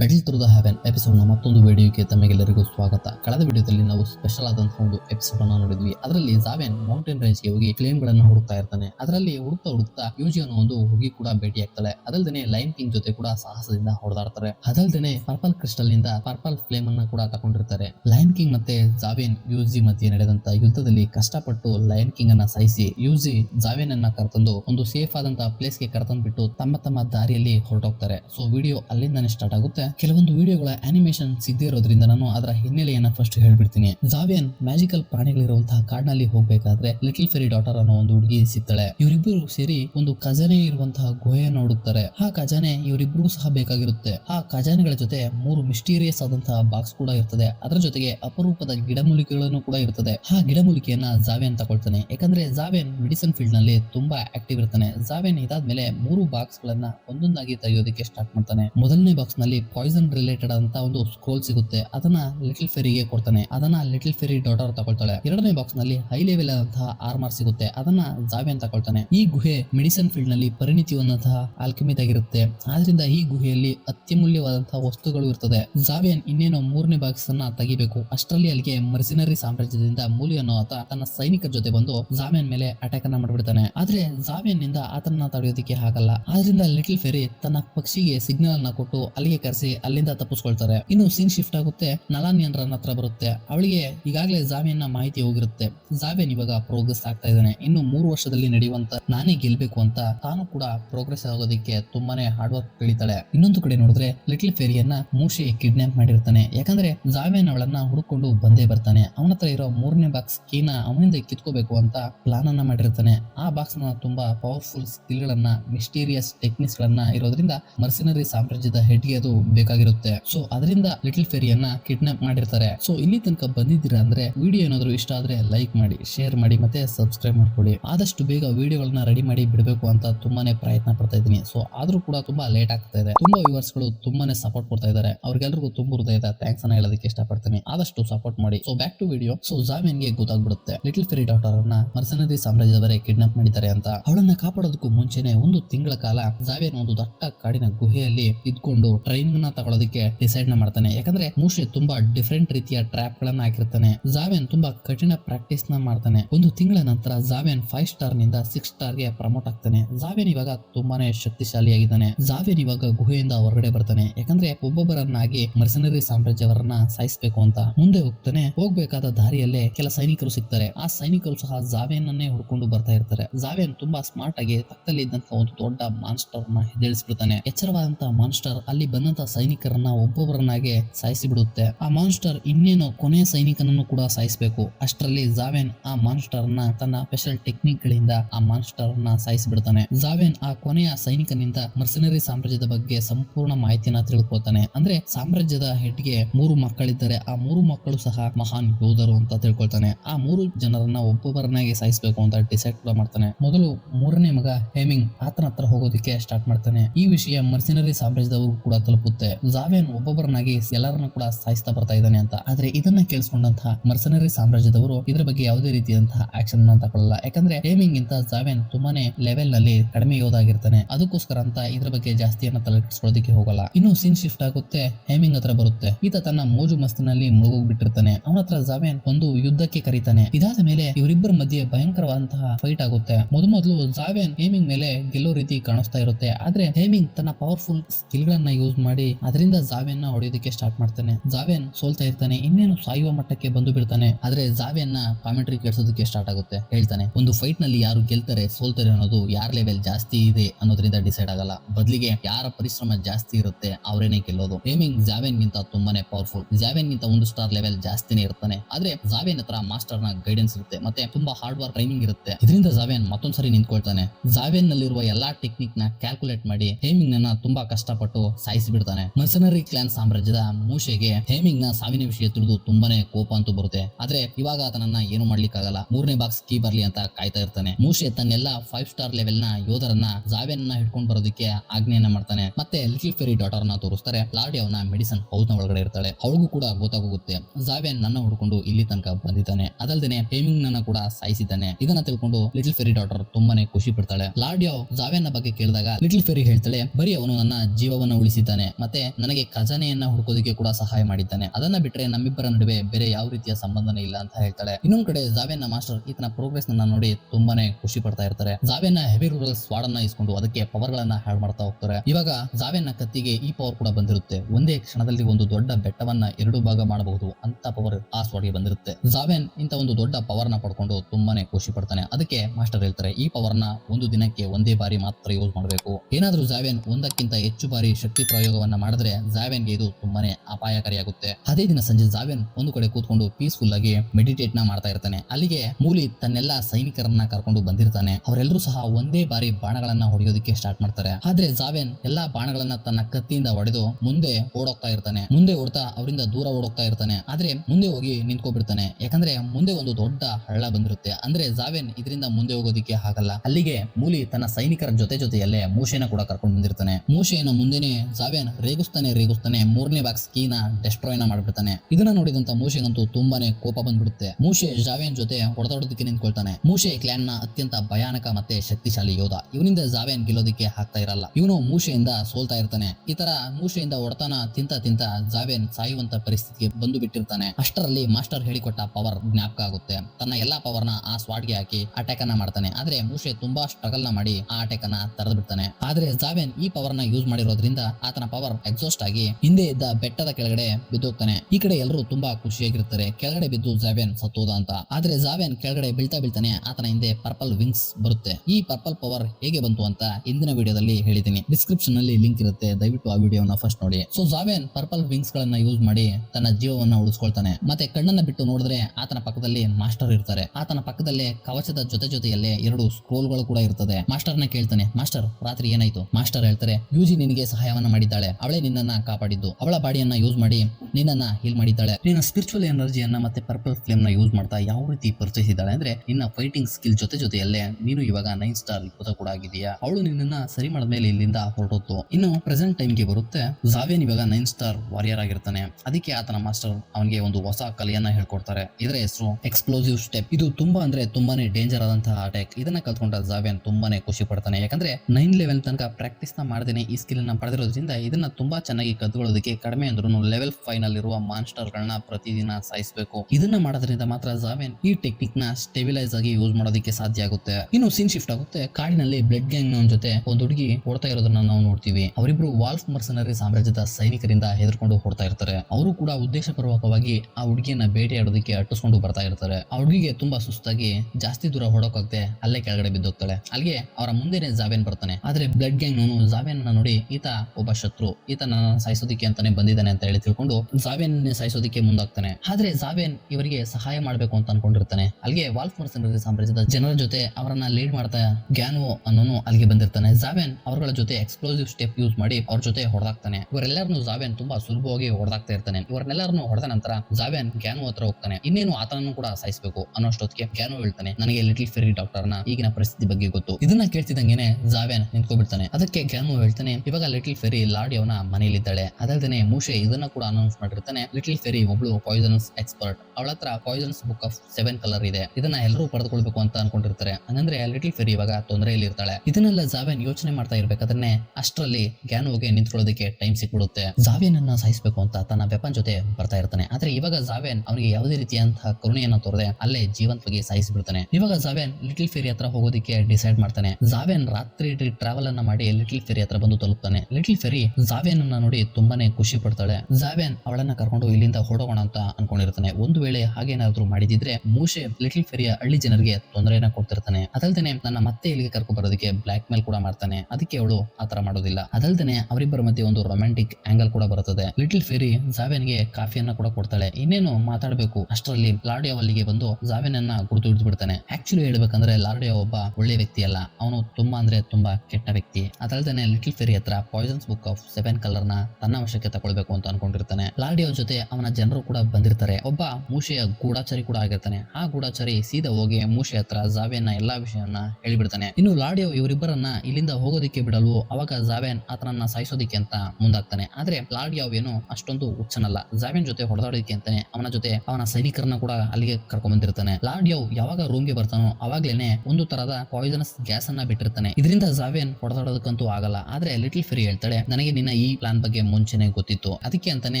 Battle through the heaven ಎಪಿಸೋಡ್ನ ಮತ್ತೊಂದು ವಿಡಿಯೋಗೆ ತಮಗೆಲ್ಲರಿಗೂ ಸ್ವಾಗತ. ಕಳೆದ ವಿಡಿಯೋದಲ್ಲಿ ನಾವು ಸ್ಪೆಷಲ್ ಆದಂತಹ ಒಂದು ಎಪಿಸೋಡ್ ಅನ್ನ ನೋಡಿದ್ವಿ. ಅದರಲ್ಲಿ ಜಾವೆನ್ ಮೌಂಟೇನ್ ರೇಂಜ್ಗೆ ಹೋಗಿ ಕ್ಲೇಮ್ ಗಳನ್ನ ಹುಡುಕ್ತಾ ಇರ್ತಾನೆ. ಅದರಲ್ಲಿ ಹುಡುಕ್ತಾ ಹುಡುಕ್ತಾ ಯೂಜಿ ಅನ್ನೋ ಒಂದು ಹುಡುಗಿ ಕೂಡ ಭೇಟಿ ಆಗ್ತಾಳೆ. ಅದಲ್ದೇನೆ ಲೈನ್ ಕಿಂಗ್ ಜೊತೆ ಕೂಡ ಸಾಹಸದಿಂದ ಹೊಡೆದಾಡ್ತಾರೆ. ಅದಲ್ದೇನೆ ಪರ್ಪಲ್ ಕ್ರಿಸ್ಟಲ್ನಿಂದ ಪರ್ಪಲ್ ಫ್ಲೇಮ್ ಅನ್ನ ಕೂಡ ತಗೊಂಡಿರ್ತಾರೆ ಲೈನ್ ಕಿಂಗ್ ಮತ್ತೆ ಜಾವೆನ್ ಯೂಜಿ ಮಧ್ಯೆ ನಡೆದಂತ ಯುದ್ಧದಲ್ಲಿ ಕಷ್ಟಪಟ್ಟು ಲೈನ್ ಕಿಂಗ್ ಅನ್ನ ಸಹಿಸಿ ಯೂಜಿ ಜಾವೆನ್ ಅನ್ನ ಕರೆತಂದು ಒಂದು ಸೇಫ್ ಆದಂತಹ ಪ್ಲೇಸ್ಗೆ ಕರ್ತಂದ್ಬಿಟ್ಟು ತಮ್ಮ ತಮ್ಮ ದಾರಿಯಲ್ಲಿ ಹೊರಟೋಗ್ತಾರೆ. ಸೊ ವಿಡಿಯೋ ಅಲ್ಲಿಂದಾನೆ ಸ್ಟಾರ್ಟ್ ಆಗುತ್ತೆ. ಕೆಲವೊಂದು ವಿಡಿಯೋಗಳ ಅನಿಮೇಷನ್ ಸಿಗದೇ ಇರೋದ್ರಿಂದ ನಾನು ಅದರ ಹಿನ್ನೆಲೆಯನ್ನ ಫಸ್ಟ್ ಹೇಳ್ಬಿಡ್ತೀನಿ. ಜಾವಿಯನ್ ಮ್ಯಾಜಿಕಲ್ ಪ್ರಾಣಿಗಳಿರುವಂತಹ ಕಾಡ್ನಲ್ಲಿ ಹೋಗ್ಬೇಕಾದ್ರೆ ಲಿಟಲ್ ಫೆರಿ ಡಾಟರ್ ಅನ್ನೋ ಒಂದು ಹುಡುಗಿ ಸಿಗ್ತಾಳೆ. ಇವರಿಬ್ಬರು ಸೇರಿ ಒಂದು ಖಜಾನೆ ಇರುವಂತಹ ಗುಹೆಯನ್ನು ಹುಡುಕ್ತಾರೆ. ಆ ಖಜಾನೆ ಇವರಿಬ್ಬರಿಗೂ ಸಹ ಬೇಕಾಗಿರುತ್ತೆ. ಆ ಖಜಾನೆಗಳ ಜೊತೆ ಮೂರು ಮಿಸ್ಟೀರಿಯಸ್ ಆದಂತಹ ಬಾಕ್ಸ್ ಕೂಡ ಇರ್ತದೆ. ಅದರ ಜೊತೆಗೆ ಅಪರೂಪದ ಗಿಡಮೂಲಿಕೆಗಳನ್ನು ಕೂಡ ಇರ್ತದೆ. ಆ ಗಿಡಮೂಲಿಕೆಯನ್ನ ಜಾವಿಯನ್ ತಗೊಳ್ತಾನೆ. ಯಾಕಂದ್ರೆ ಜಾವಿಯನ್ ಮೆಡಿಸಿನ್ ಫೀಲ್ಡ್ನಲ್ಲಿ ತುಂಬಾ ಆಕ್ಟಿವ್ ಇರ್ತಾನೆ. ಜಾವಿಯನ್ ಇದಾದ್ಮೇಲೆ ಮೂರು ಬಾಕ್ಸ್ ಗಳನ್ನ ಒಂದೊಂದಾಗಿ ತೆಗೆಯೋದಕ್ಕೆ ಸ್ಟಾರ್ಟ್ ಮಾಡ್ತಾನೆ. ಮೊದಲನೇ ಬಾಕ್ಸ್ನಲ್ಲಿ ಪಾಯ್ಸನ್ ರಿಲೇಟೆಡ್ ಅಂತ ಒಂದು ಸ್ಕ್ರೋಲ್ ಸಿಗುತ್ತೆ. ಅದನ್ನ ಲಿಟಲ್ ಫೆರಿಗೆ ಕೊಡ್ತಾನೆ. ಅದನ್ನ ಲಿಟಲ್ ಫೆರಿ ಡಾಟರ್ ತಗೊಳ್ತಾಳೆ. ಎರಡನೇ ಬಾಕ್ಸ್ನಲ್ಲಿ ಹೈ ಲೆವೆಲ್ ಆದಂತಹ ಆರ್ಮರ್ ಸಿಗುತ್ತೆ. ಅದನ್ನ ಜಾವೆನ್ ತಗೊಳ್ತಾನೆ. ಈ ಗುಹೆ ಮೆಡಿಸಿನ್ ಫೀಲ್ಡ್ನಲ್ಲಿ ಪರಿಣಿತಿ ಹೊಂದಂತಹ ಆಲ್ಕೆಮಿತ್ ಆಗಿರುತ್ತೆ ಆದ್ರಿಂದ ಈ ಗುಹೆಯಲ್ಲಿ ಅತ್ಯಮೂಲ್ಯವಾದಂತಹ ವಸ್ತುಗಳು ಇರ್ತದೆ. ಜಾವೆನ್ ಇನ್ನೇನೋ ಮೂರನೇ ಬಾಕ್ಸ್ ಅನ್ನ ತೆಗಿಬೇಕು. ಅಷ್ಟರಲ್ಲಿ ಅಲ್ಲಿಗೆ ಮರ್ಸಿನರಿ ಸಾಮ್ರಾಜ್ಯದಿಂದ ಮೂಲಿಯನ್ನು ಆತ ತನ್ನ ಸೈನಿಕ ಜೊತೆ ಬಂದು ಜಾವಿಯನ್ ಮೇಲೆ ಅಟ್ಯಾಕ್ ಅನ್ನ ಮಾಡ್ಬಿಡ್ತಾನೆ. ಆದ್ರೆ ಜಾವೆನ್ನಿಂದ ಆತನ ತಡೆಯೋದಿಕ್ಕೆ ಆಗಲ್ಲ. ಆದ್ರಿಂದ ಲಿಟಲ್ ಫೆರಿ ತನ್ನ ಪಕ್ಷಿಗೆ ಸಿಗ್ನಲ್ ಅನ್ನ ಕೊಟ್ಟು ಅಲ್ಲಿಗೆ ಕರೆಸಿ ಅಲ್ಲಿಂದ ತಪ್ಪಿಸ್ಕೊಳ್ತಾರೆ. ಇನ್ನು ಸೀನ್ ಶಿಫ್ಟ್ ಆಗುತ್ತೆ. ನಲಾನಿಯನ್ ರನ್ ಹತ್ರ ಬರುತ್ತೆ. ಅವಳಿಗೆ ಈಗಾಗಲೇ ಜಾವೆನ್ನ ಮಾಹಿತಿ ಹೋಗಿರುತ್ತೆ. ಜಾವೆನ್ ಇವಾಗ ಪ್ರೋಗ್ರೆಸ್ ಆಗ್ತಾ ಇದ್ದಾನೆ. ಇನ್ನು ಮೂರು ವರ್ಷದಲ್ಲಿ ನಡೆಯುವಂತ ನಾನೇ ಗೆಲ್ಬೇಕು ಅಂತ ತಾನು ಕೂಡ ಪ್ರೋಗ್ರೆಸ್ ಆಗೋದಕ್ಕೆ ತುಂಬಾನೇ ಹಾರ್ಡ್ ವರ್ಕ್ ಕಳಿತಾಳೆ. ಇನ್ನೊಂದು ಕಡೆ ನೋಡಿದ್ರೆ ಲಿಟಲ್ ಫೇರಿಯನ್ನ ಮೂಷಿ ಕಿಡ್ನಾಪ್ ಮಾಡಿರ್ತಾನೆ. ಯಾಕಂದ್ರೆ ಜಾವೆನ್ ಅವಳನ್ನ ಹುಡುಕೊಂಡು ಬಂದೇ ಬರ್ತಾನೆ. ಅವನ ಹತ್ರ ಇರೋ ಮೂರನೇ ಬಾಕ್ಸ್ ಕೀನ ಅವನಿಂದ ಕಿತ್ಕೋಬೇಕು ಅಂತ ಪ್ಲಾನ್ ಅನ್ನ ಮಾಡಿರ್ತಾನೆ. ಆ ಬಾಕ್ಸ್ನ ತುಂಬಾ ಪವರ್ಫುಲ್ ಸ್ಕಿಲ್ ಗಳನ್ನ ಮಿಸ್ಟೀರಿಯಸ್ ಟೆಕ್ನಿಕ್ಸ್ ಗಳನ್ನ ಇರೋದ್ರಿಂದ ಮರ್ಸಿನರಿ ಸಾಮ್ರಾಜ್ಯದ ಹೆಡ್ಗೆ ಅದು ಬೇಕಾಗಿರುತ್ತೆ. ಸೊ ಅದರಿಂದ ಲಿಟಲ್ ಫೇರಿಯನ್ನ ಕಿಡ್ನಾಪ್ ಮಾಡಿರ್ತಾರೆ. ಸೊ ಇಲ್ಲಿ ತನಕ ಬಂದಿದ್ದೀರಾ ಅಂದ್ರೆ ವಿಡಿಯೋ ಏನಾದ್ರು ಇಷ್ಟ ಆದ್ರೆ ಲೈಕ್ ಮಾಡಿ ಶೇರ್ ಮಾಡಿ ಮತ್ತೆ ಸಬ್ಸ್ಕ್ರೈಬ್ ಮಾಡ್ಕೊಳ್ಳಿ. ಆದಷ್ಟು ಬೇಗ ವಿಡಿಯೋಗಳನ್ನ ರೆಡಿ ಮಾಡಿ ಬಿಡಬೇಕು ಅಂತ ತುಂಬಾನೇ ಪ್ರಯತ್ನ ಪಡ್ತಾ ಇದ್ದೀನಿ. ಸೊ ಆದ್ರೂ ಕೂಡ ತುಂಬಾ ಲೇಟ್ ಆಗ್ತಾ ಇದೆ. ತುಂಬಾ ವ್ಯೂವರ್ಸ್ಗಳು ತುಂಬಾನೇ ಸಪೋರ್ಟ್ ಕೊಡ್ತಾ ಇದ್ದಾರೆ. ಅವ್ರಿಗೆಲ್ರಿಗೂ ತುಂಬ ಹೃದಯದ ಥ್ಯಾಂಕ್ಸ್ ಅನ್ನ ಹೇಳೋದಕ್ಕೆ ಇಷ್ಟಪಡ್ತೀನಿ. ಆದಷ್ಟು ಸಪೋರ್ಟ್ ಮಾಡಿ. So back to video so ಜಾವೆನ್ಗೆ ಗೊತ್ತಾಗ್ಬಿಡುತ್ತೆ. ಲಿಟಲ್ ಫೆರಿ ಡಾಟರ್ ಅನ್ನ ಮರ್ಸನದಿ ಸಾಮ್ರಾಜ್ಯದವರೇ ಕಿಡ್ನಾಪ್ ಮಾಡಿದ್ದಾರೆ ಅಂತ. ಅವಳನ್ನ ಕಾಪಾಡೋದಕ್ಕೂ ಮುಂಚೆನೆ ಒಂದು ತಿಂಗಳ ಕಾಲ ಜಾವೇನ್ ಒಂದು ದಟ್ಟ ಕಾಡಿನ ಗುಹೆಯಲ್ಲಿ ಇದ್ಕೊಂಡು ಟ್ರೈನ್ನ ತಗೊಳ್ಳೋದಕ್ಕೆ ಡಿಸೈಡ್ನ ಮಾಡ್ತಾನೆ. ಯಾಕಂದ್ರೆ ಮೂಶಿ ತುಂಬಾ ಡಿಫ್ರೆಂಟ್ ರೀತಿಯ ಟ್ರ್ಯಾಪ್ ಗಳನ್ನ ಹಾಕಿರ್ತಾನೆ. ಜಾವೆನ್ ತುಂಬಾ ಕಠಿಣ ಪ್ರಾಕ್ಟೀಸ್ನ ಮಾಡ್ತಾನೆ. ಒಂದು ತಿಂಗಳ ನಂತರ ಜಾವೆನ್ ಫೈವ್ ಸ್ಟಾರ್ನಿಂದ ಸಿಕ್ಸ್ ಸ್ಟಾರ್ಗೆ ಪ್ರಮೋಟ್ ಆಗ್ತಾನೆ. ಜಾವೆನ್ ಇವಾಗ ತುಂಬಾನೇ ಶಕ್ತಿಶಾಲಿಯಾಗಿದ್ದಾನೆ ಜಾವೆನ್ ಇವಾಗ ಗುಹೆಯಿಂದ ಹೊರಗಡೆ ಬರ್ತಾನೆ. ಯಾಕಂದ್ರೆ ಒಬ್ಬೊಬ್ಬರನ್ನಾಗಿ ಮರ್ಸನರಿ ಸಾಮ್ರಾಜ್ಯವರನ್ನ ಸಾಯಿಸ್ಬೇಕು ಅಂತ. ಮುಂದೆ ಹೋಗ್ತಾನೆ. ಹೋಗ್ಬೇಕಾದ ದಾರಿಯಲ್ಲೇ ಕೆಲ ಸೈನಿಕರು ಸಿಗ್ತಾರೆ. ಆ ಸೈನಿಕರು ಸಹ ಜಾವೆನ್ ಅನ್ನೇ ಹುಡ್ಕೊಂಡು ಬರ್ತಾ ಇರ್ತಾರೆ. ಜಾವೆನ್ ತುಂಬಾ ಸ್ಮಾರ್ಟ್ ಆಗಿ ಪಕ್ಕದಲ್ಲಿ ಇದ್ದಂತ ಒಂದು ದೊಡ್ಡ ಮಾನ್ಸ್ಟರ್ನ ಎದ್ದೇಳಿಸ್ಬಿಡ್ತಾನೆ ಎಚ್ಚರವಾದಂತಹ ಮಾನ್ಸ್ಟರ್ ಅಲ್ಲಿ ಬಂದಂತ ಸೈನಿಕರನ್ನ ಒಬ್ಬೊಬ್ಬರನ್ನಾಗೆ ಸಾಯಿಸಿ ಬಿಡುತ್ತೆ ಆ ಮಾನ್ಸ್ಟರ್ ಇನ್ನೇನು ಕೊನೆಯ ಸೈನಿಕನನ್ನು ಕೂಡ ಸಾಯಿಸಬೇಕು. ಅಷ್ಟರಲ್ಲಿ ಜಾವೆನ್ ಆ ಮಾನ್ಸ್ಟರ್ನ ತನ್ನ ಸ್ಪೆಷಲ್ ಟೆಕ್ನಿಕ್ ಗಳಿಂದ ಆ ಮಾನ್ಸ್ಟರ್ನ ಸಾಯಿಸಿಬಿಡ್ತಾನೆ. ಜಾವೆನ್ ಆ ಕೊನೆಯ ಸೈನಿಕನಿಂದ ಮರ್ಸನರಿ ಸಾಮ್ರಾಜ್ಯದ ಬಗ್ಗೆ ಸಂಪೂರ್ಣ ಮಾಹಿತಿಯನ್ನ ತಿಳ್ಕೊತಾನೆ ಅಂದ್ರೆ ಸಾಮ್ರಾಜ್ಯದ ಹೆಡ್ಗೆ ಮೂರು ಮಕ್ಕಳಿದ್ದಾರೆ. ಆ ಮೂರು ಮಕ್ಕಳು ಸಹ ಮಹಾನ್ ಯೋಧರು ಅಂತ ತಿಳ್ಕೊಳ್ತಾನೆ. ಆ ಮೂರು ಜನರನ್ನ ಒಬ್ಬೊಬ್ಬರನ್ನಾಗಿ ಸಾಯಿಸಬೇಕು ಅಂತ ಡಿಸೈಡ್ ಕೂಡ ಮಾಡ್ತಾನೆ. ಮೊದಲು ಮೂರನೇ ಮಗ ಹೇಮಿಂಗ್ ಆತನ ಹತ್ರ ಹೋಗೋದಕ್ಕೆ ಸ್ಟಾರ್ಟ್ ಮಾಡ್ತಾನೆ. ಈ ವಿಷಯ ಮರ್ಸಿನರಿ ಸಾಮ್ರಾಜ್ಯದವರು ಕೂಡ ತಲುಪುತ್ತೆ. ಜಾವೆನ್ ಒಬ್ಬೊಬ್ಬರನ್ನಾಗಿ ಎಲ್ಲರನ್ನ ಕೂಡ ಸಾಯಿಸ್ತಾ ಬರ್ತಾ ಇದ್ದಾನೆ ಅಂತ. ಆದ್ರೆ ಇದನ್ನ ಕೇಳಿಸ್ಕೊಂಡಂತಹ ಮರ್ಸನರಿ ಸಾಮ್ರಾಜ್ಯದವರು ಇದ್ರ ಬಗ್ಗೆ ಯಾವುದೇ ರೀತಿಯಾದಂತಹ ಆಕ್ಷನ್ ಅನ್ನ ತಗೊಳ್ಳಲ್ಲ ಯಾಕಂದ್ರೆ ಹೇಮಿಂಗ್ ಇಂತ ಜಾವೆನ್ ತುಂಬಾನೇ ಲೆವೆಲ್ನಲ್ಲಿ ಕಡಿಮೆ ಯೋಧಾಗಿರ್ತಾನೆ ಅದಕ್ಕೋಸ್ಕರ ಅಂತ ಇದ್ರ ಬಗ್ಗೆ ಜಾಸ್ತಿಯನ್ನ ತಲೆ ಕೆಡಿಸ್ಕೊಳ್ಳೋದಕ್ಕೆ ಹೋಗಲ್ಲ. ಇನ್ನು ಸೀನ್ ಶಿಫ್ಟ್ ಆಗುತ್ತೆ ಹೇಮಿಂಗ್ ಹತ್ರ ಬರುತ್ತೆ. ಈತ ತನ್ನ ಮೋಜು ಮಸ್ತಿನಲ್ಲಿ ಮುಳುಗೋಗ್ಬಿಟ್ಟಿರ್ತಾನೆ. ಅವನ ಹತ್ರ ಜಾವೆನ್ ಒಂದು ಯುದ್ಧಕ್ಕೆ ಕರೀತಾನೆ. ಇದಾದ ಮೇಲೆ ಇವರಿಬ್ಬರ ಮಧ್ಯೆ ಭಯಂಕರವಾದಂತಹ ಫೈಟ್ ಆಗುತ್ತೆ. ಮೊದಮೊದಲು ಜಾವೆನ್ ಹೇಮಿಂಗ್ ಮೇಲೆ ಗೆಲ್ಲೋ ರೀತಿ ಕಾಣಿಸ್ತಾ ಇರುತ್ತೆ. ಆದ್ರೆ ಹೇಮಿಂಗ್ ತನ್ನ ಪವರ್ಫುಲ್ ಸ್ಕಿಲ್ ಗಳನ್ನ ಯೂಸ್ ಮಾಡಿ ಅದರಿಂದ ಜಾವೆನ್ನ ಹೊಡೆಯೋದಕ್ಕೆ ಸ್ಟಾರ್ಟ್ ಮಾಡ್ತಾನೆ. ಜಾವೆನ್ ಸೋಲ್ತಾ ಇರ್ತಾನೆ, ಇನ್ನೇನು ಸಾಯುವ ಮಟ್ಟಕ್ಕೆ ಬಂದು ಬಿಡ್ತಾನೆ, ಆದ್ರೆ ಜಾವೆನ್ನ ಕಾಮೆಂಟ್ರಿ ಕೆಡ್ಸೋದಕ್ಕೆ ಸ್ಟಾರ್ಟ್ ಆಗುತ್ತೆ ಹೇಳ್ತಾನೆ. ಒಂದು ಫೈಟ್ನಲ್ಲಿ ಯಾರು ಗೆಲ್ತಾರೆ, ಸೋಲ್ತಾರೆ ಅನ್ನೋದು ಯಾರ ಲೆವೆಲ್ ಜಾಸ್ತಿ ಇದೆ ಅನ್ನೋದ್ರಿಂದ ಡಿಸೈಡ್ ಆಗಲ್ಲ. ಬದಲಿಗೆ ಯಾರ ಪರಿಶ್ರಮ ಜಾಸ್ತಿ ಇರುತ್ತೆ ಅವರೇನೆ ಗೆಲ್ಲೋದು. ಹೇಮಿಂಗ್ ಜಾವೆನ್ ಗಿಂತ ತುಂಬಾನೇ ಪವರ್ಫುಲ್ ಜಾವೆನ್ ಗಿಂತ ಒಂದು ಸ್ಟಾರ್ ಲೆವೆಲ್ ಜಾಸ್ತಿನೇ ಇರ್ತಾನೆ. ಆದ್ರೆ ಜಾವೆನ್ ಹತ್ರ ಮಾಸ್ಟರ್ನ ಗೈಡೆನ್ಸ್ ಇರುತ್ತೆ, ಮತ್ತೆ ತುಂಬಾ ಹಾರ್ಡ್ ವರ್ಕ್ ಟ್ರೈನಿಂಗ್ ಇರುತ್ತೆ. ಇದರಿಂದ ಜಾವೆನ್ ಮತ್ತೊಂದ್ಸರಿ ನಿಂತ್ಕೊಳ್ತಾನೆ. ಜಾವೆನ್ ನಲ್ಲಿರುವ ಎಲ್ಲಾ ಟೆಕ್ನಿಕ್ನ ಕ್ಯಾಲ್ಕುಲೇಟ್ ಮಾಡಿ ಗೇಮಿಂಗ್ನ ತುಂಬಾ ಕಷ್ಟಪಟ್ಟು ಸಾಯಿಸಿ ಬಿಡ್ತಾನೆ ಮರ್ಸನರಿ ಕ್ಲಾನ್ ಸಾಮ್ರಾಜ್ಯದ ಮೂಷೆಗೆ ಹೇಮಿಂಗ್ನ ಸಾವಿನ ವಿಷಯ ತಿಳಿದು ತುಂಬಾನೇ ಕೋಪ ಅಂತೂ ಬರುತ್ತೆ. ಆದ್ರೆ ಇವಾಗ ಆತನನ್ನ ಏನು ಮಾಡ್ಲಿಕ್ಕಾಗಲ್ಲ. ಮೂರನೇ ಬಾಕ್ಸ್ ಕೀ ಬರ್ಲಿ ಅಂತ ಕಾಯ್ತಾ ಇರ್ತಾನೆ. ಮೂಷೆ ತನ್ನೆಲ್ಲ ಫೈವ್ ಸ್ಟಾರ್ ಲೆವೆಲ್ನ ಯೋಧರನ್ನ ಜಾವೆನ್ನ ಹಿಡ್ಕೊಂಡು ಬರೋದಕ್ಕೆ ಆಜ್ಞೆಯನ್ನ ಮಾಡ್ತಾನೆ. ಮತ್ತೆ ಲಿಟಲ್ ಫೆರಿ ಡಾಟರ್ನ ತೋರಿಸ್ತಾರೆ. ಲಾರ್ಡಿ ಅವನ ಮೆಡಿಸನ್ ಹೌಸ್ನ ಒಳಗಡೆ ಇರ್ತಾಳೆ. ಅವಳಿಗೂ ಕೂಡ ಗೊತ್ತಾಗೋಗುತ್ತೆ. ಜಾವೆನ್ ನನ್ನ ಹುಡ್ಕೊಂಡು ಇಲ್ಲಿ ತನಕ ಬಂದಿದ್ದಾನೆ. ಅದಲ್ದೇನೆ ಹೇಮಿಂಗ್ ನನ್ನ ಕೂಡ ಸಾಯಿಸಿದ್ದಾನೆ. ಇದನ್ನ ತಿಳ್ಕೊಂಡು ಲಿಟಲ್ ಫೆರಿ ಡಾಟರ್ ತುಂಬಾನೇ ಖುಷಿ ಪಡ್ತಾಳೆ. ಲಾರ್ಡಿಯೋ ಜಾವೆನ್ ಬಗ್ಗೆ ಕೇಳಿದಾಗ ಲಿಟಲ್ ಫೆರಿ ಹೇಳ್ತಾಳೆ, ಬರೀ ಅವನು ನನ್ನ ಜೀವವನ್ನ ಉಳಿಸಿದ್ದಾನೆ. ಮತ್ತೆ ನನಗೆ ಖಜಾನೆಯನ್ನ ಹುಡುಕೋದಕ್ಕೆ ಕೂಡ ಸಹಾಯ ಮಾಡಿದ್ದಾನೆ. ಅದನ್ನ ಬಿಟ್ರೆ ನಮ್ಮಿಬ್ಬರ ನಡುವೆ ಬೇರೆ ಯಾವ ರೀತಿಯ ಸಂಬಂಧನೇ ಇಲ್ಲ ಅಂತ ಹೇಳ್ತಾಳೆ. ಇನ್ನೊಂದ್ ಕಡೆ ಜಾವೇನ ಮಾಸ್ಟರ್ ಈತನ ಪ್ರೋಗ್ರೆಸ್ ನೋಡಿ ತುಂಬಾನೇ ಖುಷಿ ಪಡ್ತಾ ಇರ್ತಾರೆ. ಜಾವೇನ ಹೆವಿ ರೂರಲ್ ಸ್ವಾಡ್ ಅನ್ನ ಇಸ್ಕೊಂಡು ಅದಕ್ಕೆ ಪವರ್ ಗಳನ್ನ ಹಾಳು ಮಾಡ್ತಾ ಹೋಗ್ತಾರೆ. ಇವಾಗ ಜಾವೇನ ಕತ್ತಿಗೆ ಈ ಪವರ್ ಕೂಡ ಬಂದಿರುತ್ತೆ. ಒಂದೇ ಕ್ಷಣದಲ್ಲಿ ಒಂದು ದೊಡ್ಡ ಬೆಟ್ಟವನ್ನ ಎರಡು ಭಾಗ ಮಾಡಬಹುದು ಅಂತ ಪವರ್ ಆ ಸ್ವಾಡ್ಗೆ ಬಂದಿರುತ್ತೆ. ಜಾವೇನ್ ಇಂತ ಒಂದು ದೊಡ್ಡ ಪವರ್ನ ಪಡ್ಕೊಂಡು ತುಂಬಾನೇ ಖುಷಿ ಪಡ್ತಾನೆ. ಅದಕ್ಕೆ ಮಾಸ್ಟರ್ ಹೇಳ್ತಾರೆ, ಈ ಪವರ್ನ ಒಂದು ದಿನಕ್ಕೆ ಒಂದೇ ಬಾರಿ ಮಾತ್ರ ಯೂಸ್ ಮಾಡಬೇಕು. ಏನಾದ್ರೂ ಜಾವೇನ್ ಒಂದಕ್ಕಿಂತ ಹೆಚ್ಚು ಬಾರಿ ಶಕ್ತಿ ಪ್ರಯೋಗವನ್ನ ಮಾಡಿದ್ರೆ ಜಾವೇನ್ಗೆ ಇದು ತುಂಬಾನೇ ಅಪಾಯಕಾರಿಯಾಗುತ್ತೆ. ಅದೇ ದಿನ ಸಂಜೆ ಜಾವೆನ್ ಒಂದು ಕಡೆ ಕೂತ್ಕೊಂಡು ಪೀಸ್ಫುಲ್ ಆಗಿ ಮೆಡಿಟೇಟ್ನ ಮಾಡ್ತಾ ಇರ್ತಾನೆ. ಅಲ್ಲಿಗೆ ಮೂಲಿ ತನ್ನೆಲ್ಲ ಸೈನಿಕರನ್ನ ಕರ್ಕೊಂಡು ಬಂದಿರ್ತಾನೆ. ಅವರೆಲ್ಲರೂ ಸಹ ಒಂದೇ ಬಾರಿ ಬಾಣಗಳನ್ನ ಹೊಡೆಯೋದಕ್ಕೆ ಸ್ಟಾರ್ಟ್ ಮಾಡ್ತಾರೆ. ಆದ್ರೆ ಜಾವೆನ್ ಎಲ್ಲಾ ಬಾಣಗಳನ್ನ ತನ್ನ ಕತ್ತಿಯಿಂದ ಹೊಡೆದು ಮುಂದೆ ಓಡೋಗ್ತಾ ಇರ್ತಾನೆ. ಮುಂದೆ ಓಡ್ತಾ ಅವರಿಂದ ದೂರ ಓಡೋಗ್ತಾ ಇರ್ತಾನೆ. ಆದ್ರೆ ಮುಂದೆ ಹೋಗಿ ನಿಂತ್ಕೊಬಿಡ್ತಾನೆ. ಯಾಕಂದ್ರೆ ಮುಂದೆ ಒಂದು ದೊಡ್ಡ ಹಳ್ಳ ಬಂದಿರುತ್ತೆ. ಅಂದ್ರೆ ಜಾವೆನ್ ಇದರಿಂದ ಮುಂದೆ ಹೋಗೋದಿಕ್ಕೆ ಆಗಲ್ಲ. ಅಲ್ಲಿಗೆ ಮೂಲಿ ತನ್ನ ಸೈನಿಕರ ಜೊತೆ ಜೊತೆಯಲ್ಲೇ ಮೂಷೆನ ಕೂಡ ಕರ್ಕೊಂಡು ಬಂದಿರ್ತಾನೆ. ಮೂಷೆಯನ್ನು ಮುಂದೆನೆ ಜಾವೇನ್ ರೇಗಿಸ್ತಾನೆ ರೇಗಿಸ್ತಾನೆ. ಮೂರನೇ ಬಾಕ್ಸ್ ಕೀನ ಡೆಸ್ಟ್ರಾಯ್ನ ಮಾಡ್ಬಿಡ್ತಾನೆ. ಇದನ್ನ ನೋಡಿದಂತ ಮೂಷೆಗಂತೂ ತುಂಬಾನೇ ಕೋಪ ಬಂದ್ಬಿಡುತ್ತೆ. ಮೂಷೆ, ಜಾವೇನ್ ಜೊತೆ ಹೊಡೆದೊಡೋದಕ್ಕೆ ನಿಂತ್ಕೊಳ್ತಾನೆ. ಮೂಷೆ ಕ್ಲಾನ್ನ ಅತ್ಯಂತ ಭಯಾನಕ ಮತ್ತೆ ಶಕ್ತಿಶಾಲಿ ಯೋಧ. ಇವನಿಂದ ಜಾವೇನ್ ಗೆಲ್ಲೋದಕ್ಕೆ ಆಗ್ತಾ ಇರಲ್ಲ. ಇವನು ಮೂಷೆಯಿಂದ ಸೋಲ್ತಾ ಇರ್ತಾನೆ. ಈ ತರ ಮೂಷೆಯಿಂದ ಹೊಡೆತಾನ ತಿಂತ ತಿಂತ ಜಾವೇನ್ ಸಾಯುವಂತ ಪರಿಸ್ಥಿತಿಗೆ ಬಂದು ಬಿಟ್ಟಿರ್ತಾನೆ. ಅಷ್ಟರಲ್ಲಿ ಮಾಸ್ಟರ್ ಹೇಳಿಕೊಟ್ಟ ಪವರ್ ಜ್ಞಾಪಕ ಆಗುತ್ತೆ. ತನ್ನ ಎಲ್ಲಾ ಪವರ್ನ ಆ ಸ್ವಾಟ್ಗೆ ಹಾಕಿ ಅಟ್ಯಾಕ್ ಅನ್ನ ಮಾಡ್ತಾನೆ. ಆದ್ರೆ ಮೂಷೆ ತುಂಬಾ ಸ್ಟ್ರಗಲ್ನ ಮಾಡಿ ಆ ಅಟ್ಯಾಕ್ ಅನ್ನ ತಡೆದು ಬಿಡ್ತಾನೆ. ಆದ್ರೆ ಜಾವೇನ್ ಈ ಪವರ್ನ ಯೂಸ್ ಮಾಡಿರೋದ್ರಿಂದ ಆತನ ಪವರ್ ಎಕ್ಸಾಸ್ಟ್ ಆಗಿ ಹಿಂದೆ ಇದ್ದ ಬೆಟ್ಟದ ಕೆಳಗಡೆ ಬಿದ್ದೋಗ್ತಾನೆ. ಈ ಕಡೆ ಎಲ್ಲರೂ ತುಂಬಾ ಖುಷಿಯಾಗಿರ್ತಾರೆ. ಕೆಳಗಡೆ ಬಿದ್ದು ಜಾವೆನ್ ಸತ್ತೋದ ಅಂತ. ಆದ್ರೆ ಜಾವೆನ್ ಕೆಳಗಡೆ ಬೀಳ್ತಾ ಬೀಳ್ತಾನೆ, ಆತನ ಹಿಂದೆ ಪರ್ಪಲ್ ವಿಂಗ್ಸ್ ಬರುತ್ತೆ. ಈ ಪರ್ಪಲ್ ಪವರ್ ಹೇಗೆ ಬಂತು ಅಂತ ಇಂದಿನ ವಿಡಿಯೋದಲ್ಲಿ ಹೇಳಿದ್ದೀನಿ. ಡಿಸ್ಕ್ರಿಪ್ಷನ್ನಲ್ಲಿ ಲಿಂಕ್ ಇರುತ್ತೆ. ದಯವಿಟ್ಟು ಆ ವಿಡಿಯೋನ ಫಸ್ಟ್ ನೋಡಿ. ಸೊ ಜಾವೆನ್ ಪರ್ಪಲ್ ವಿಂಗ್ಸ್ ಗಳನ್ನ ಯೂಸ್ ಮಾಡಿ ತನ್ನ ಜೀವವನ್ನ ಉಳಿಸ್ಕೊಳ್ತಾನೆ. ಮತ್ತೆ ಕಣ್ಣನ್ನ ಬಿಟ್ಟು ನೋಡಿದ್ರೆ ಆತನ ಪಕ್ಕದಲ್ಲಿ ಮಾಸ್ಟರ್ ಇರ್ತಾರೆ. ಆತನ ಪಕ್ಕದಲ್ಲೇ ಕವಚದ ಜೊತೆ ಜೊತೆಯಲ್ಲೇ ಎರಡು ಸ್ಕ್ರೋಲ್ಗಳು ಕೂಡ ಇರ್ತದೆ. ಮಾಸ್ಟರ್ನ ಕೇಳ್ತಾನೆ ಮಾಸ್ಟರ್ ರಾತ್ರಿ ಏನಾಯ್ತು? ಮಾಸ್ಟರ್ ಹೇಳ್ತಾರೆ, ಯೂಜಿ ನಿನಗೆ ಸಹಾಯವನ್ನ ಮಾಡಿದ್ದಾಳೆ. ಅವಳೇ ನಿನ್ನನ್ನ ಕಾಪಾಡಿದ್ದು. ಅವಳ ಬಾಡಿಯನ್ನ ಯೂಸ್ ಮಾಡಿ ನಿನ್ನನ್ನ ಹೀಲ್ ಮಾಡಿದ್ದಾಳೆ. ನಿನ್ನ ಸ್ಪಿರಿಚುವಲ್ ಎನರ್ಜಿಯನ್ನ ಮತ್ತೆ ಪರ್ಪಲ್ ಫ್ಲೇಮ್ನ ಯೂಸ್ ಮಾಡ್ತಾ ಯಾವ ರೀತಿ ಪರಿಚಯಿಸಿದ್ದಾಳೆ ಅಂದ್ರೆ ನಿನ್ನ ಫೈಟಿಂಗ್ ಸ್ಕಿಲ್ ಜೊತೆ ಜೊತೆಯಲ್ಲೇ ನೀನು ಇವಾಗ ನೈನ್ ಸ್ಟಾರ್ ಯೋಧ ಕೂಡ ಆಗಿದೆಯಾ ಅವಳು ನಿನ್ನನ್ನ ಸರಿ ಮಾಡಿದ್ಮೇಲೆ ಇಲ್ಲಿಂದ ಹೊರಟೋತು ಇನ್ನು ಪ್ರೆಸೆಂಟ್ ಟೈಮ್ಗೆ ಬರುತ್ತೆ. ಜಾವೇನ್ ಇವಾಗ ನೈನ್ ಸ್ಟಾರ್ ವಾರಿಯರ್ ಆಗಿರ್ತಾನೆ. ಅದಕ್ಕೆ ಆತನ ಮಾಸ್ಟರ್ ಅವನಿಗೆ ಒಂದು ಹೊಸ ಕಲೆಯನ್ನ ಹೇಳ್ಕೊಡ್ತಾರೆ. ಇದರ ಹೆಸರು ಎಕ್ಸ್ಪ್ಲೋಸಿವ್ ಸ್ಟೆಪ್ ಇದು ತುಂಬಾ ಅಂದ್ರೆ ತುಂಬಾನೇ ಡೇಂಜರ್ ಆದಂತಹ ಅಟ್ಯಾಕ್ ಇದನ್ನ ಕಲ್ತ್ಕೊಂಡ ಜಾವೇನ್ ತುಂಬಾನೇ ಖುಷಿ ಪಡ್ತಾನೆ. ಯಾಕಂದ್ರೆ ನೈನ್ ಲೆವೆಲ್ ತನಕ ಪ್ರಾಕ್ಟೀಸ್ನ ಮಾಡದೇನೆ ಈ ಸ್ಕಿಲ್ನ ಪಡೆದಿರೋದ್ರಿಂದ ಇದನ್ನ ತುಂಬಾ ಚೆನ್ನಾಗಿ ಕದ್ಕೊಳ್ಳೋದಕ್ಕೆ ಕಡಿಮೆ ಅಂದ್ರೂ ಲೆವೆಲ್ ಫೈವ್ ನಲ್ಲಿರುವ ಮಾನ್ಸ್ಟರ್ ಗಳನ್ನ ಪ್ರತಿದಿನ ಸಾಯಿಸಬೇಕು. ಇದನ್ನ ಮಾಡೋದ್ರಿಂದ ಮಾತ್ರ ಜಾವೆನ್ ಈ ಟೆಕ್ನಿಕ್ನ ಸ್ಟೆಬಿಲೈಸ್ ಆಗಿ ಯೂಸ್ ಮಾಡೋದಕ್ಕೆ ಸಾಧ್ಯ ಆಗುತ್ತೆ. ಇನ್ನು ಸೀನ್ ಶಿಫ್ಟ್ ಆಗುತ್ತೆ. ಕಾಡಿನಲ್ಲಿ ಬ್ಲಡ್ ಗ್ಯಾಂಗ್ನ ಜೊತೆ ಒಂದು ಹುಡುಗಿ ಓಡ್ತಾ ಇರೋದನ್ನ ನಾವು ನೋಡ್ತೀವಿ. ಅವರಿಬ್ರು ವಾಲ್ಫ್ ಮರ್ಸನರಿ ಸಾಮ್ರಾಜ್ಯದ ಸೈನಿಕರಿಂದ ಹೆದರ್ಕೊಂಡು ಹೊಡ್ತಾ ಇರ್ತಾರೆ. ಅವರು ಕೂಡ ಉದ್ದೇಶಪೂರ್ವಕವಾಗಿ ಆ ಹುಡುಗಿಯನ್ನ ಬೇಟೆಯಾಡೋದಕ್ಕೆ ಅಟ್ಟಿಸ್ಕೊಂಡು ಬರ್ತಾ ಇರ್ತಾರೆ. ಆ ಹುಡುಗಿಗೆ ತುಂಬಾ ಸುಸ್ತಾಗಿ ಜಾಸ್ತಿ ದೂರ ಹೊಡೋಕಾಗದೆ ಅಲ್ಲೇ ಕೆಳಗಡೆ ಬಿದ್ದೋಗ್ತಾಳೆ. ಅಲ್ಲಿಗೆ ಅವರ ಮುಂದೆನೆ ಜಾವೆನ್ ಬರ್ತಾನೆ. ಆದ್ರೆ ಬ್ಲಡ್ ಗ್ಯಾಂಗ್ ನೋನು ಜಾವೇನ್ ನೋಡಿ ಈತ ಒಬ್ಬ ಶತ್ರು. ಈತ ನನ್ನ ಸಾಯಿಸೋದಿಕ್ಕೆ ಅಂತಾನೆ ಬಂದಿದ್ದಾನೆ ಅಂತ ಹೇಳಿ ತಿಳ್ಕೊಂಡು ಜಾವೇನ್ ಸಾಯಿಸೋದಿಕ್ಕೆ ಮುಂದಾಗ್ತಾನೆ. ಆದ್ರೆ ಜಾವೇನ್ ಇವರಿಗೆ ಸಹಾಯ ಮಾಡ್ಬೇಕು ಅಂತ ಅನ್ಕೊಂಡಿರ್ತಾನೆ. ಅಲ್ಲಿಗೆ ವಾಲ್ಫ್ ಸಾಮ್ರಾಜ್ಯದ ಜನರ ಜೊತೆ ಅವರನ್ನ ಲೀಡ್ ಮಾಡ್ತಾ ಗ್ಯಾನು ಅನ್ನೋನು ಅಲ್ಲಿಗೆ ಬಂದಿರ್ತಾನೆ. ಜಾವೇನ್ ಅವರುಗಳ ಜೊತೆ ಎಕ್ಸ್ಪ್ಲೋಸಿವ್ ಸ್ಟೆಪ್ ಯೂಸ್ ಮಾಡಿ ಅವ್ರ ಜೊತೆ ಹೊಡೆದಾಕ್ತಾನೆ ಇವರೆಲ್ಲರನ್ನು ಜಾವೇನ್ ತುಂಬಾ ಸುಲಭವಾಗಿ ಹೊಡೆದಾಕ್ತಾ ಇರ್ತಾನೆ. ಇವರನ್ನೆಲ್ಲರನ್ನು ಹೊಡೆದ ನಂತರ ಜಾವೇನ್ ಗ್ಯಾನು ಹತ್ರ ಹೋಗ್ತಾನೆ. ಇನ್ನೇನು ಆತನನ್ನು ಕೂಡ ಸಾಯಿಸಬೇಕು ಅನ್ನೋಷ್ಟೊತ್ತಿಗೆ ಗ್ಯಾನು ಹೇಳ್ತಾನೆ, ನನಗೆ ಲಿಟಲ್ ಫೆರಿ ಡಾಕ್ಟರ್ನ ಈಗಿನ ಪರಿಸ್ಥಿತಿ ಬಗ್ಗೆ ಗೊತ್ತು. ಇದನ್ನ ಕೇಳ್ತಿದ್ದಂಗೆನೆ ಜಾವೇನ್ ನಿಂತ್ಕೊಬಿಡ್ತಾನೆ. ಅದಕ್ಕೆ ಗ್ಯಾನು ಹೇಳ್ತಾನೆ, ಇವಾಗ ಲಿಟಲ್ ಫೆರಿ ಲಾರ್ಡ್ ಅವನ ಮನೆಯಲ್ಲಿದ್ದಾಳೆ. ಅದಲ್ದೇನೆ ಮೂಷೆ ಇದನ್ನ ಕೂಡ ಅನೌನ್ಸ್ ಮಾಡಿರ್ತಾನೆ ಲಿಟಲ್ ಫೆರಿ ಒಬ್ಳು ಪಾಯ್ಸನಸ್ ಎಕ್ಸ್ಪರ್ಟ್ ಅವಳ ಹತ್ರ poisons book of seven colour ಇದೆ. ಇದನ್ನ ಎಲ್ಲರೂ ಪಡೆದುಕೊಳ್ಬೇಕು ಅಂತ ಅನ್ಕೊಂಡಿರ್ತಾರೆ. ಅಂದ್ರೆ ಲಿಟಲ್ ಫೆರಿ ಇವಾಗ ತೊಂದರೆಯಲ್ಲಿ ಇರ್ತಾಳೆ. ಇದನ್ನೆಲ್ಲ ಜಾವೆನ್ ಯೋಚನೆ ಮಾಡ್ತಾ ಇರ್ಬೇಕಾದ್ರೆ ಅಷ್ಟರಲ್ಲಿ ಗ್ಯಾನುಗೆ ನಿಂತ್ಕೊಳ್ಳೋದಕ್ಕೆ ಟೈಮ್ ಸಿಕ್ಬಿಡುತ್ತೆ. ಜಾವೇನ್ ಅನ್ನ ಸಾಯಿಸಬೇಕು ಅಂತ ತನ್ನ ವೆಪನ್ ಜೊತೆ ಬರ್ತಾ ಇರ್ತಾನೆ. ಆದ್ರೆ ಇವಾಗ ಜಾವೆನ್ ಅವನಿಗೆ ಯಾವುದೇ ರೀತಿಯಂತಹ ಕರುಣೆಯನ್ನ ತೋರದೆ ಅಲ್ಲೇ ಜೀವಂತವಾಗಿ ಸಾಯಿಸಿಬಿಡ್ತಾನೆ. ಇವಾಗ ಜಾವೆನ್ ಲಿಟಲ್ ಫೆರಿ ಹತ್ರ ಹೋಗೋದಕ್ಕೆ ಡಿಸೈಡ್ ಮಾಡ್ತಾನೆ. ಜಾವೆನ್ ರಾತ್ರಿ ಟ್ರಾವೆಲ್ ಅನ್ನ ಮಾಡಿ ಲಿಟಲ್ ಫೆರಿ ಹತ್ರ ಬಂದು ತಲುಪ್ತಾನೆ. ಲಿಟಲ್ ಫೆರಿ ಜಾವೇನ್ ಅನ್ನ ನೋಡಿ ತುಂಬಾನೇ ಖುಷಿ ಪಡ್ತಾಳೆ. ಜಾವೇನ್ ಅವಳನ್ನ ಕರ್ಕೊಂಡು ಇಲ್ಲಿಂದ ಹೊಡೋಣ ಅಂತ ಅನ್ಕೊಂಡಿರ್ತಾನೆ. ಒಂದು ವೇಳೆ ಹಾಗೇನಾದ್ರೂ ಮಾಡಿದಿದ್ರೆ ಮೂಷೆ ಲಿಟಲ್ ಫೆರಿಯ ಹಳ್ಳಿ ಜನರಿಗೆ ತೊಂದರೆಯನ್ನ ಕೊಡ್ತಿರ್ತಾನೆ. ಅದಲ್ದೇನೆ ನನ್ನ ಮತ್ತೆ ಇಲ್ಲಿಗೆ ಕರ್ಕೊಂಡು ಬರೋದಕ್ಕೆ ಬ್ಲಾಕ್ ಮೇಲ್ ಕೂಡ ಮಾಡ್ತಾನೆ. ಅದಕ್ಕೆ ಅವಳು ಆತರ ಮಾಡೋದಿಲ್ಲ. ಅದಲ್ದೇನೆ ಅವರಿಬ್ಬರ ಮಧ್ಯೆ ಒಂದು ರೊಮ್ಯಾಂಟಿಕ್ ಆಂಗಲ್ ಕೂಡ ಬರುತ್ತದೆ. ಲಿಟಲ್ ಫೆರಿ ಜಾವೇನ್ಗೆ ಕಾಫಿಯನ್ನ ಕೂಡ ಕೊಡ್ತಾಳೆ. ಇನ್ನೇನು ಮಾತಾಡಬೇಕು? ಅಷ್ಟರಲ್ಲಿ ಲಾರ್ಡಿಯೋ ಅಲ್ಲಿಗೆ ಬಂದು ಜಾವೇನನ್ನ ಗುರುತು ಹಿಡಿದು ಬಿಡ್ತಾನೆ ಆಕ್ಚುಲಿ ಹೇಳ್ಬೇಕಂದ್ರೆ ಲಾರ್ಡಿಯೋ ಒಬ್ಬ ಒಳ್ಳೆ ವ್ಯಕ್ತಿ ಅಲ್ಲ ಅವನು ತುಂಬಾ ಅಂದ್ರೆ ತುಂಬಾ ಕೆಟ್ಟ ವ್ಯಕ್ತಿ. ಅದಲ್ದೇನೆ ಲಿಟಲ್ ಫೆರಿ ಹತ್ರ ಪಾಯ್ಸನ್ಸ್ ಬುಕ್ ಆಫ್ ಸೆವೆನ್ ಕಲರ್ನ ತನ್ನ ವಶಕ್ಕೆ ತಗೊಳ್ಬೇಕು ಅಂತ ಅನ್ಕೊಂಡಿರ್ತಾನೆ. ಲಾರ್ಡಿಯೋ ಜೊತೆ ಅವನ ಜನರು ಕೂಡ ಬಂದಿರ್ತಾರೆ. ಒಬ್ಬ ಮೂಷೆಯ ಗೂಢಾಚಾರಿ ಕೂಡ ಆಗಿರ್ತಾನೆ. ಆ ಗೂಢಾಚಾರಿ ಸೀದಾ ಹೋಗಿ ಮೂಷೆ ಹತ್ರ ಜಾವೇನ್ನ ಎಲ್ಲಾ ವಿಷಯವನ್ನ ಹೇಳಿಬಿಡ್ತಾನೆ. ಇನ್ನು ಲಾರ್ಡಿಯೋ ಇವರಿಬ್ಬರನ್ನ ಇಲ್ಲಿಂದ ಹೋಗೋದಿಕ್ಕೆ ಬಿಡಲು ಅವಾಗ ಜಾವೆನ್ ಆತನನ್ನ ಸಾಯಿಸೋದಿಕ್ಕೆ ಅಂತ ಮುಂದಾಗ್ತಾನೆ. ಆದ್ರೆ ಲಾರ್ಡಿಯೋ ಏನು ಅಷ್ಟೊಂದು ಹುಚ್ಚನಲ್ಲ. ಜಾವೆನ್ ಜೊತೆ ಹೊಡೆದಾಡೋದಿಕ್ಕೆ ಅಂತಾನೆ ಅವನ ಜೊತೆ ಅವನ ಸೈನಿಕರನ್ನ ಕೂಡ ಅಲ್ಲಿಗೆ ಕರ್ಕೊಂಡ್ ಬಂದಿರ್ತಾನೆ. ಲಾರ್ಡಿಯೋ ಯಾವಾಗ ರೂಮ್ಗೆ ಬರ್ತಾನೋ ಅವಾಗ್ಲೇನೆ ಒಂದು ತರದ ಪಾಯ್ಸನಸ್ ಗ್ಯಾಸ್ ಅನ್ನ ಬಿಟ್ಟಿರ್ತಾನೆ. ಇದರಿಂದ ಜಾವೆನ್ ಹೊಡೆದಾಡೋದಕ್ಕಂತೂ ಆಗಲ್ಲ. ಆದ್ರೆ ಲಿಟಲ್ ಫ್ರೀ ಹೇಳ್ತಾಳೆ, ನನಗೆ ನಿನ್ನ ಈ ಪ್ಲಾನ್ ಬಗ್ಗೆ ಮುಂಚೆನೆ ಗೊತ್ತಿತ್ತು. ಅದಕ್ಕೆ ಅಂತಾನೆ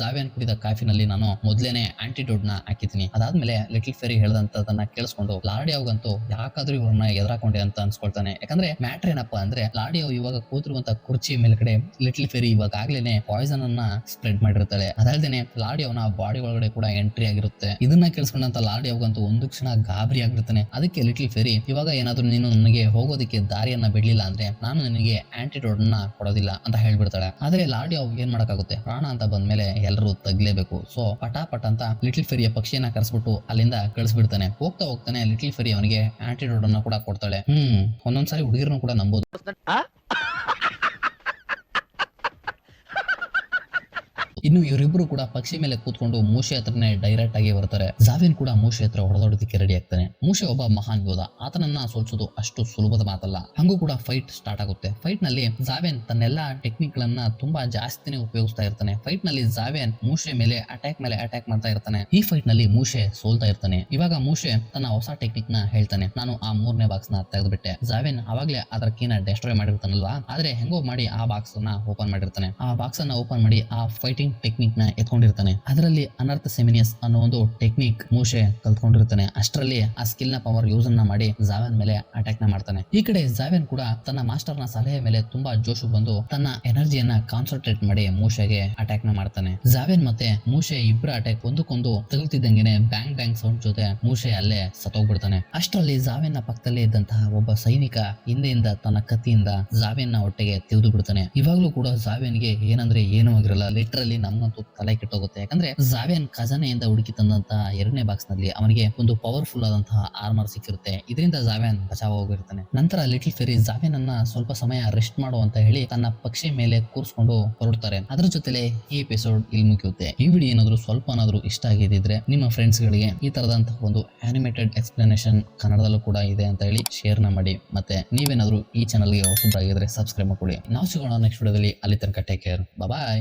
ಜಾವಿಯನ್ ಕುಡಿದ ಕಾಫಿನಲ್ಲಿ ನಾನು ಮೊದ್ಲೇನೆ ಆಂಟಿಡೋಟ್ನ ಹಾಕಿದ್ದೀನಿ. ಅದಾದ್ಮೇಲೆ ಲಿಟಲ್ ಫೆರಿ ಹೇಳ್ದಂತದನ್ನ ಕೇಳಿಸ್ಕೊಂಡು ಲಾಡಿಯೋಗಂತೂ ಯಾಕಾದ್ರೂ ಇವ್ರನ್ನ ಎದುರಾಕೊಂಡೆ ಅಂತ ಅನ್ಸ್ಕೊಳ್ತಾನೆ. ಯಾಕಂದ್ರೆ ಮ್ಯಾಟ್ರ್ ಏನಪ್ಪಾ ಅಂದ್ರೆ ಲಾಡಿಯೋ ಇವಾಗ ಕೂತಿರುವಂತ ಕುರ್ಚಿ ಮೇಲ್ಗಡೆ ಲಿಟಲ್ ಫೆರಿ ಇವಾಗ ಆಗ್ಲೇನೆ ಪಾಯ್ಸನ್ ಅನ್ನ ಸ್ಪ್ರೆಡ್ ಮಾಡಿರ್ತಾಳೆ. ಅದಲ್ದೇನೆ ಲಾಡಿಯೋನ ಬಾಡಿ ಒಳಗಡೆ ಕೂಡ ಎಂಟ್ರಿ ಆಗಿರುತ್ತೆ. ಇದನ್ನ ಕೇಳಿಸ್ಕೊಂಡಂತ ಲಾಡಿಯೋಗಂತೂ ಒಂದು ಕ್ಷಣ ಗಾಬರಿ ಆಗಿರ್ತಾನೆ ಅದಕ್ಕೆ ಲಿಟಲ್ ಫೆರಿ ಇವಾಗ ಏನಾದ್ರೂ ನೀನು ನನಗೆ ಹೋಗೋದಕ್ಕೆ ದಾರಿಯನ್ನ ಬಿಡ್ಲಿಲ್ಲ ಅಂದ್ರೆ ನಾನು ನಿನಗೆ ಆಂಟಿಡೋಟ್ನ ಕೊಡೋದಿಲ್ಲ ಅಂತ ಹೇಳ್ಬಿಡ್ತಾಳೆ. ಆದ್ರೆ ಲಾಡಿಯೋ ಏನ್ ಮಾಡಕ್ಕಾಗುತ್ತೆ? ಪ್ರಾಣ ಅಂತ ಬಂದ್ಮೇಲೆ ಎಲ್ಲರೂ ತಗ್ಲೇಬೇಕು. ಸೊ ಪಟಾಪಟ್ ಅಂತ ಲಿಟಲ್ ಫೆರಿಯ ಪಕ್ಷಿಯನ್ನ ಕರೆಸ್ಬಿಟ್ಟು ಅಲ್ಲಿಂದ ಕಳಿಸ್ಬಿಡ್ತಾನೆ. ಹೋಗ್ತಾ ಹೋಗ್ತಾನೆ ಲಿಟಲ್ ಫೆರಿ ಅವನಿಗೆ ಆಂಟಿಡೋಡ್ ಅನ್ನ ಕೂಡ ಕೊಡ್ತಾಳೆ. ಹ್ಮ್, ಒಂದೊಂದ್ಸಾರಿ ಹುಡುಗಿರನ್ನು ಕೂಡ ನಂಬೋದು. ಇನ್ನು ಇವರಿಬ್ರು ಕೂಡ ಪಕ್ಷಿ ಮೇಲೆ ಕೂತ್ಕೊಂಡು ಮೂಷೆ ಹತ್ರನೇ ಡೈರೆಕ್ಟ್ ಆಗಿ ಬರ್ತಾರೆ. ಜಾವಿನ್ ಕೂಡ ಮೂಷೆ ಹತ್ರ ಹೊಡೆದೋಡೋದಕ್ಕೆ ರೆಡಿ ಆಗ್ತಾನೆ. ಮೂಷೆ ಒಬ್ಬ ಮಹಾನ್ ಯೋಧ. ಆತನನ್ನ ಸೋಲ್ಸೋದು ಅಷ್ಟು ಸುಲಭದ ಮಾತಲ್ಲ. ಹಂಗೂ ಕೂಡ ಫೈಟ್ ಸ್ಟಾರ್ಟ್ ಆಗುತ್ತೆ. ಫೈಟ್ನಲ್ಲಿ ಜಾವೇನ್ ತನ್ನೆಲ್ಲ ಟೆಕ್ನಿಕ್ ಗಳನ್ನ ತುಂಬಾ ಜಾಸ್ತಿನೇ ಉಪಯೋಗಿಸ್ತಾ ಇರ್ತಾನೆ. ಫೈಟ್ನಲ್ಲಿ ಜಾವೇನ್ ಮೂಷೆ ಮೇಲೆ ಅಟ್ಯಾಕ್ ಮೇಲೆ ಅಟ್ಯಾಕ್ ಮಾಡ್ತಾ ಇರ್ತಾನೆ. ಈ ಫೈಟ್ನಲ್ಲಿ ಮೂಷೆ ಸೋಲ್ತಾ ಇರ್ತಾನೆ. ಇವಾಗ ಮೂಷೆ ತನ್ನ ಹೊಸ ಟೆಕ್ನಿಕ್ನ ಹೇಳ್ತಾನೆ. ನಾನು ಆ ಮೂರನೇ ಬಾಕ್ಸ್ನ ತೆಗೆದ್ಬಿಟ್ಟೆ. ಜಾವೇನ್ ಅವಾಗ್ಲೇ ಅದರ ಕೀನ ಡೆಸ್ಟ್ರಾಯ್ ಮಾಡಿರ್ತಾನಲ್ವಾ? ಆದ್ರೆ ಹೆಂಗೋ ಮಾಡಿ ಆ ಬಾಕ್ಸ್ನ ಓಪನ್ ಮಾಡಿರ್ತಾನೆ. ಆ ಬಾಕ್ಸ್ ಅನ್ನ ಓಪನ್ ಮಾಡಿ ಆ ಫೈಟಿಂಗ್ ಟೆಕ್ನಿಕ್ನ ಎತ್ಕೊಂಡಿರ್ತಾನೆ. ಅದರಲ್ಲಿ ಅನರ್ಥ ಸೆಮಿನಿಯಸ್ ಅನ್ನೋ ಒಂದು ಟೆಕ್ನಿಕ್ ಮೂಷೆ ಕಲ್ತ್ಕೊಂಡಿರ್ತಾನೆ. ಅಷ್ಟರಲ್ಲಿ ಆ ಸ್ಕಿಲ್ನ ಪವರ್ ಯೂಸ್ ಅನ್ನ ಮಾಡಿ ಜಾವೆನ್ ಮೇಲೆ ಅಟ್ಯಾಕ್ನ ಮಾಡ್ತಾನೆ. ಈ ಕಡೆ ಜಾವೆನ್ ಕೂಡ ತನ್ನ ಮಾಸ್ಟರ್ನ ಸಲಹೆ ಮೇಲೆ ತುಂಬಾ ಜೋಶು ಬಂದು ತನ್ನ ಎನರ್ಜಿಯನ್ನ ಕಾನ್ಸಂಟ್ರೇಟ್ ಮಾಡಿ ಮೂಷೆಗೆ ಅಟ್ಯಾಕ್ನ ಮಾಡ್ತಾನೆ. ಜಾವೆನ್ ಮತ್ತೆ ಮೂಷೆ ಇಬ್ಬರ ಅಟ್ಯಾಕ್ ಒಂದಕ್ಕೊಂದು ತಗುಲ್ತಿದ್ದಂಗೆನೆ ಬ್ಯಾಂಗ್ ಬ್ಯಾಂಗ್ ಸೌಂಡ್ ಜೊತೆ ಮೂಷೆ ಅಲ್ಲೇ ಸತ್ತೋಗ್ಬಿಡ್ತಾನೆ. ಅಷ್ಟರಲ್ಲಿ ಜಾವೆನ್ನ ಪಕ್ಕದಲ್ಲೇ ಇದ್ದಂತಹ ಒಬ್ಬ ಸೈನಿಕ ಹಿಂದೆಯಿಂದ ತನ್ನ ಕತ್ತಿಯಿಂದ ಜಾವೆನ್ನ ಹೊಟ್ಟೆಗೆ ತೆಗೆದು ಬಿಡ್ತಾನೆ. ಇವಾಗ್ಲೂ ಕೂಡ ಜಾವೆನ್ಗೆ ಏನಂದ್ರೆ ಏನೂ ಆಗಿರಲ್ಲ. ಲಿಟ್ರಲಿ ನಮ್ಗಂತೂ ತಲೆ ಕೆಟ್ಟೋಗುತ್ತೆ. ಯಾಕಂದ್ರೆ ಜಾವೆನ್ ಖಜಾನೆಯಿಂದ ಹುಡುಕಿ ತಂದಂತಹ ಎರಡನೇ ಬಾಕ್ಸ್ನಲ್ಲಿ ಅವನಿಗೆ ಒಂದು ಪವರ್ಫುಲ್ ಆದಂತಹ ಆರ್ಮರ್ ಸಿಕ್ಕಿರುತ್ತೆ. ಇದರಿಂದ ಜಾವೆನ್ ಬಚಾವ್ ಹೋಗಿರ್ತಾನೆ ನಂತರ ಲಿಟಲ್ ಫೆರಿ ಜಾವೆನ್ ಅನ್ನ ಸ್ವಲ್ಪ ಸಮಯ ರೆಸ್ಟ್ ಮಾಡು ಅಂತ ಹೇಳಿ ತನ್ನ ಪಕ್ಷಿ ಮೇಲೆ ಕೂರಿಸ್ಕೊಂಡು ಹೊರಡ್ತಾರೆ. ಅದ್ರ ಜೊತೆಲೆ ಈ ಎಪಿಸೋಡ್ ಇಲ್ಲಿ ಮುಗಿಯುತ್ತೆ. ಈ ವಿಡಿಯೋ ಏನಾದ್ರು ಸ್ವಲ್ಪನಾದ್ರೂ ಇಷ್ಟ ಆಗಿದ್ರೆ ನಿಮ್ಮ ಫ್ರೆಂಡ್ಸ್ ಗಳಿಗೆ ಈ ತರದಂತಹ ಒಂದು ಆನಿಮೇಟೆಡ್ ಎಕ್ಸ್ಪ್ಲನೇಷನ್ ಕನ್ನಡದಲ್ಲೂ ಕೂಡ ಇದೆ ಅಂತ ಹೇಳಿ ಶೇರ್ನ ಮಾಡಿ. ಮತ್ತೆ ನೀವೇನಾದ್ರು ಈ ಚಾನಲ್ಗೆ ಹೊಸದಾಗಿದ್ರೆ ಸಬ್ಸ್ಕ್ರೈಬ್ ಮಾಡಿ ನಾವು ಸಿಗೋಣ ನೆಕ್ಸ್ಟ್ ವಿಡಿಯೋದಲ್ಲಿ ಅಲ್ಲಿ ತನಕ ಟೇಕ್ ಕೇರ್ ಬಾಯ್